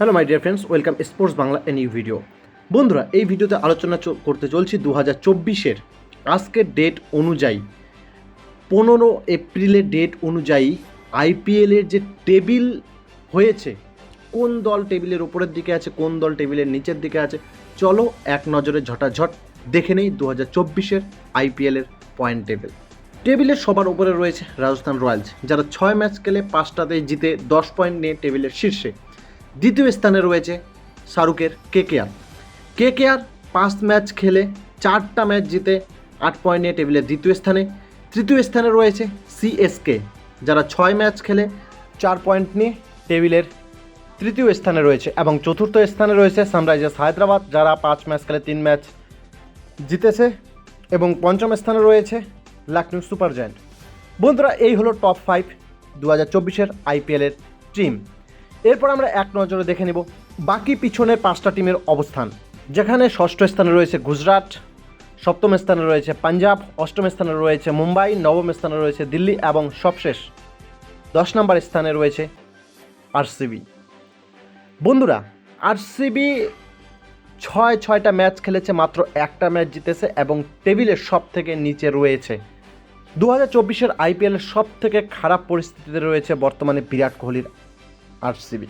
Hello my dear friends welcome sports Bangla a new video বন্ধুরা, এই ভিডিওতে আলোচনা করতে চলছি দু হাজার চব্বিশের আজকের ডেট অনুযায়ী। পনেরো এপ্রিলের ডেট অনুযায়ী আইপিএলের যে টেবিল হয়েছে, কোন দল টেবিলের উপরের দিকে আছে, কোন দল টেবিলের নিচের দিকে আছে, চলো এক নজরে ঝটাঝট দেখে নেই দু হাজার চব্বিশের আইপিএলের পয়েন্ট টেবিল টেবিলের সবার উপরে রয়েছে রাজস্থান রয়্যালস, যারা ছয় ম্যাচ খেলে পাঁচটাতে জিতে, দশ পয়েন্ট নিয়ে টেবিলের শীর্ষে। দ্বিতীয় স্থানে রয়েছে শাহরুখের কেকেআর। কেকেআর পাঁচ ম্যাচ খেলে চারটা ম্যাচ জিতে আট পয়েন্ট নিয়ে টেবিলের দ্বিতীয় স্থানে। তৃতীয় স্থানে রয়েছে সিএসকে যারা ছয় ম্যাচ খেলে চার পয়েন্ট নিয়ে টেবিলের তৃতীয় স্থানে রয়েছে। এবং চতুর্থ স্থানে রয়েছে সানরাইজার্স হায়দ্রাবাদ, যারা পাঁচ ম্যাচ খেলে তিন ম্যাচ জিতেছে। এবং পঞ্চম স্থানে রয়েছে লাকনো সুপার জায়ান্ট। বন্ধুরা, এই হলো টপ ফাইভ দু হাজার চব্বিশের আইপিএলের টিম এরপর আমরা এক নজরে দেখে নেব বাকি পিছনের পাঁচটা টিমের অবস্থান। যেখানে ষষ্ঠ স্থানে রয়েছে গুজরাট, সপ্তম স্থানে রয়েছে পাঞ্জাব, অষ্টম স্থানে রয়েছে মুম্বাই, নবম স্থানে রয়েছে দিল্লি এবং সবশেষ দশ নম্বর স্থানে রয়েছে আরসিবি। বন্ধুরা, আরসিবি ছয় ছয়টা ম্যাচ খেলেছে, মাত্র একটা ম্যাচ জিতেছে এবং টেবিলের সব থেকে নিচে রয়েছে। দু হাজার চব্বিশের আইপিএলের সব থেকে খারাপ পরিস্থিতিতে রয়েছে বর্তমানে বিরাট কোহলির আরসিবি